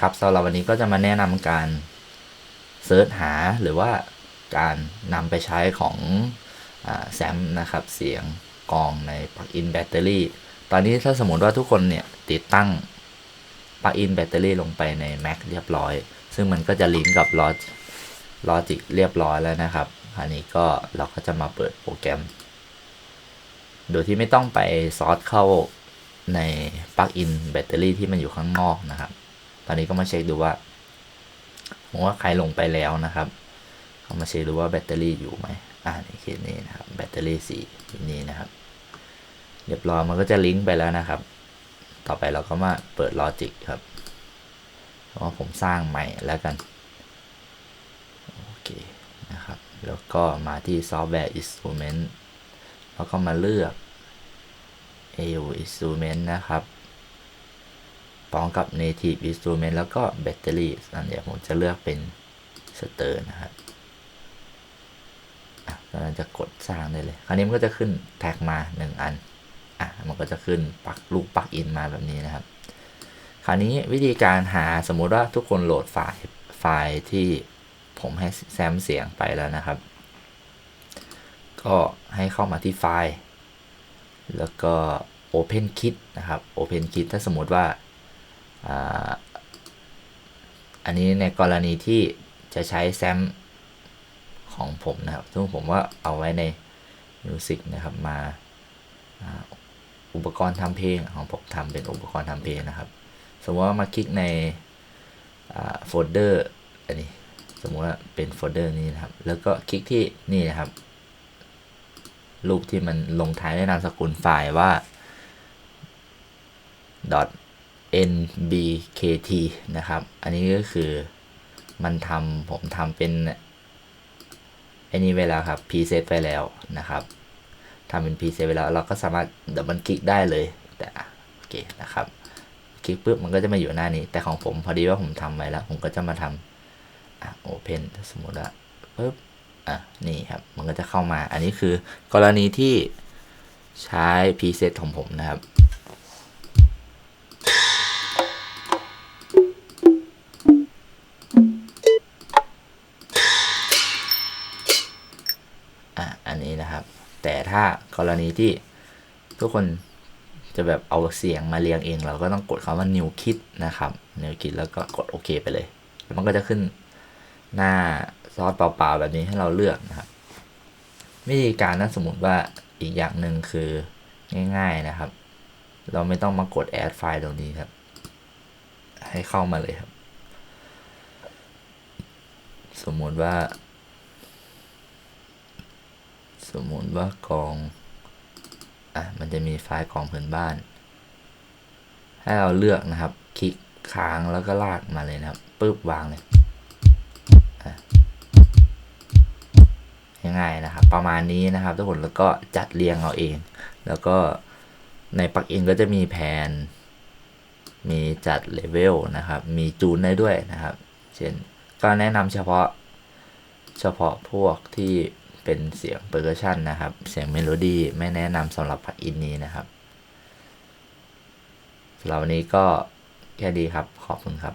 ครับสำหรับวันนี้ก็จะมาแนะนำการเซิร์ชหาหรือว่าการนำไปใช้ของแซมนะครับเสียงกองในปลั๊กอินแบตเตอรี่ตอนนี้ถ้าสมมติว่าทุกคนเนี่ยติดตั้งปลั๊กอินแบตเตอรี่ลงไปใน Mac เรียบร้อย ซึ่งมันก็จะลิงก์กับลอลอจิกเรียบร้อยแล้วนะครับ อันนี้ก็เราก็จะมาเปิดโปรแกรม โดยที่ไม่ต้องไปซอร์สเข้าในปลั๊กอินแบตเตอรี่ที่มันอยู่ข้างนอกนะครับ ตอนนี้ก็มาเช็คดูว่าผมว่าใครลงไปแล้วนะครับเขามาเช็คดูว่าแบตเตอรี่อยู่ไหมอ่าในเคสนี้นะครับแบตเตอรี่สีนี้นะครับ เรียบร้อยมันก็จะลิงก์ไปแล้วนะครับ ต่อไปเราก็มาเปิดลอจิกครับเพราะว่าผมสร้างใหม่แล้วกันโอเคนะครับ แล้วก็มาที่ซอฟต์แวร์ Instrument แล้วก็มาเลือก AU Instrument นะครับ ร้อมกับ Native Instrument แล้วก็แบตเตอรี่อันเดี๋ยวผมจะเลือกเป็นสเตอร์นะครับอะเราจะกดสร้างได้เลย คราวนี้มันก็จะขึ้นแท็กมา 1 อัน อะ มันก็จะขึ้นปักลูกปักอินมาแบบนี้นะครับ คราวนี้วิธีการหาสมมุติว่าทุกคนโหลดไฟล์ไฟล์ที่ผมให้แซมเสียงไปแล้วนะครับ ก็ให้เข้ามาที่ไฟล์ แล้วก็ Open Kit นะครับ Open Kit ถ้าสมมติว่า อันนี้ในกรณีที่จะใช้แซมของผมนะครับซึ่งผมว่าเอาไว้ใน Music นะครับมาอุปกรณ์ทำเพลงของผมทำเป็นอุปกรณ์ทำเพลงนะครับ สมมติว่ามาคลิกในโฟลเดอร์อันนี้สมมติว่าเป็นโฟลเดอร์นี้นะครับ แล้วก็คลิกที่นี่นะครับ รูปที่มันลงท้ายด้วยนามสกุลไฟล์ว่า nbkt นะครับ อันนี้ก็คือมันทำผมทำเป็นอันนี้ไว้แล้วครับ preset ไปแล้วนะครับทำเป็น preset ไปแล้วเราก็สามารถดับเบิลคลิกได้เลยแต่โอเคนะครับคลิกปุ๊บมันก็จะมาอยู่หน้านี้ แต่ของผมพอดีว่าผมทำไว้แล้ว ผมก็จะมาทำอะ open สมมติว่าปุ๊บอะนี่ครับ มันก็จะเข้ามา อันนี้คือกรณีที่ใช้ preset ของผมนะครับ นี้นะครับ แต่ถ้ากรณีที่ทุกคนจะแบบเอาเสียงมาเรียงเอง เราก็ต้องกดคำว่า new kit นะครับ new kit แล้วก็กดโอเคไปเลยแล้วมันก็จะขึ้นหน้าซอสเปล่าๆแบบนี้ให้เราเลือกนะครับ วิธีการนั้นสมมติว่าอีกอย่างหนึ่งคือง่าย ๆนะครับ เราไม่ต้องมากด add ไฟล์ตรงนี้ครับ ให้เข้ามาเลยครับ สมมติว่า สมมุติว่ากอง อะ มันจะมีไฟล์กองพื้นบ้าน ให้เราเลือกนะครับ คลิกค้างแล้วก็ลากมาเลยนะครับปึ๊บวางเลยง่ายๆนะครับ ประมาณนี้นะครับ ทุกคนแล้วก็จัดเรียงเอาเอง แล้วก็ในปลั๊กอินก็จะมีแผน มีจัดเลเวลนะครับ มีจูนได้ด้วยนะครับ เช่นก็แนะนำเฉพาะเฉพาะพวกที่ เป็นเสียงเปอร์คัชชันนะครับ เสียงเมโลดี้ไม่แนะนำสำหรับพักอินนี้นะครับสำหรับวันนี้ก็แค่ดีครับ ขอบคุณครับ